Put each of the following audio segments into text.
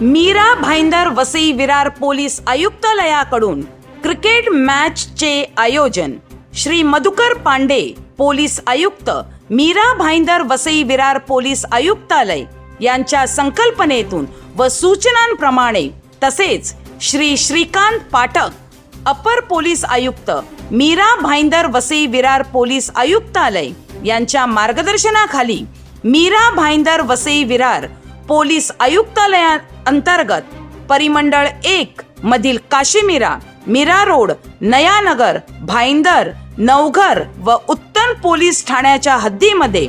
Mira Bhayandar Vasai Virar police आयुक्तालयाकडून cricket मॅचचे आयोजन. श्री मधुकर पांडे पोलीस आयुक्त मीरा भाईंदर वसई विरार पोलीस आयुक्तालय यांच्या संकल्पनेतून व सूचनांप्रमाणे तसेच श्री श्रीकांत पाठक अपर पोलीस आयुक्त मीरा भाईंदर वसई विरार पोलीस आयुक्तालय यांच्या मार्गदर्शनाखाली मीरा भाईंदर वसई विरार पोलीस आयुक्तालया अंतर्गत परिमंडळ एक मधील काशीमीरा मीरा रोड नयानगर भाईंदर नवघर व उत्तन पोलीस ठाण्याच्या हद्दीमध्ये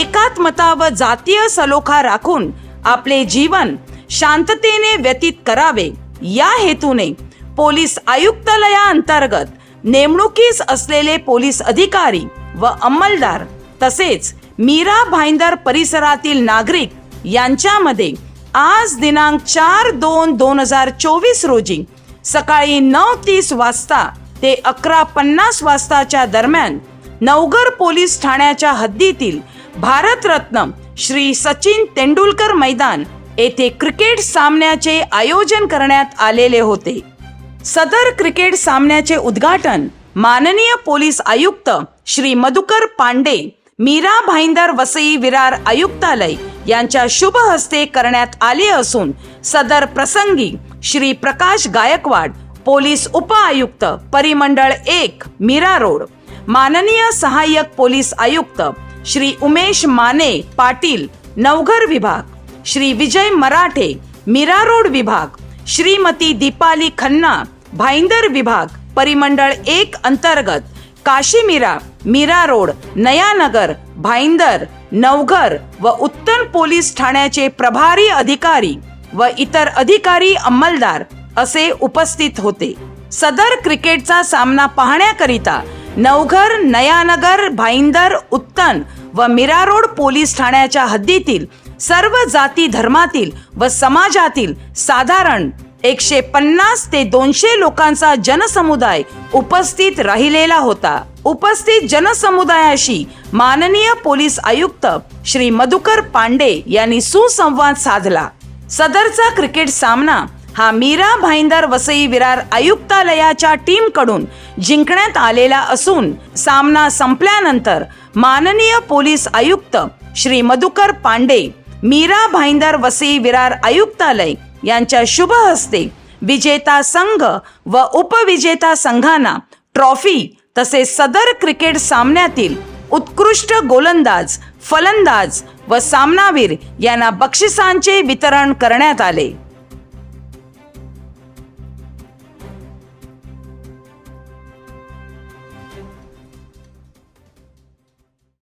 एकात्मता व जातीय सलोखा राखून आपले जीवन शांततेने व्यतीत करावे. या हेतूने पोलीस आयुक्तालया अंतर्गत नेमणुकीस असलेले पोलीस अधिकारी व अंमलदार तसेच मीरा भाईंदर परिसरातील नागरिक यांच्यामध्ये आज दिनांक चार दोन दोन हजार चोवीस रोजी सकाळी नऊ तीस वाजता ते अकरा पन्नास वाजताच्या दरम्यान नवगर पोलीस ठाण्याच्या हद्दीतील भारतरत्न श्री सचिन तेंडुलकर मैदान येथे क्रिकेट सामन्याचे आयोजन करण्यात आलेले होते. सदर क्रिकेट सामन्याचे उद्घाटन माननीय पोलीस आयुक्त श्री मधुकर पांडे मीरा भाईंदर वसई विरार आयुक्तालय यांच्या शुभ हस्ते करण्यात आले असून सदर प्रसंगी श्री प्रकाश गायकवाड पोलीस उपआयुक्त परिमंडळ एक मीरा रोड माननीय सहाय्यक पोलीस आयुक्त श्री उमेश माने पाटील नवघर विभाग श्री विजय मराठे मीरा रोड विभाग श्रीमती दीपाली खन्ना भाईंदर विभाग परिमंडळ एक अंतर्गत काशीमीरा मीरा रोड नयानगर भाईंदर नवघर व उत्तर पोलीस ठाण्याचे प्रभारी अधिकारी व इतर अधिकारी अंमलदार असे उपस्थित होते. सदर क्रिकेटचा सामना पाहण्याकरिता नवघर नयानगर भाईंदर उत्तन व मीरा रोड पोलीस ठाण्याच्या हद्दीतील सर्व जाती धर्मातील व समाजातील साधारण एकशे पन्नास ते दोनशे लोकांचा जनसमुदाय उपस्थित राहिलेला होता. उपस्थित जनसमुदायाशी माननीय पोलीस आयुक्त श्री मधुकर पांडे यांनी सुसंवाद साधला. सदरचा क्रिकेट सामना हा मीरा भाईंदर वसई विरार आयुक्तालयाच्या टीमकडून जिंकण्यात आलेला असून सामना संपल्यानंतर माननीय पोलीस आयुक्त श्री मधुकर पांडे मीरा भाईंदर वसई विरार आयुक्तालय यांच्या शुभ हस्ते विजेता संघ व उपविजेता संघांना ट्रॉफी तसेच सदर क्रिकेट सामन्यातील उत्कृष्ट गोलंदाज फलंदाज व सामनावीर यांना बक्षिसांचे वितरण करण्यात आले.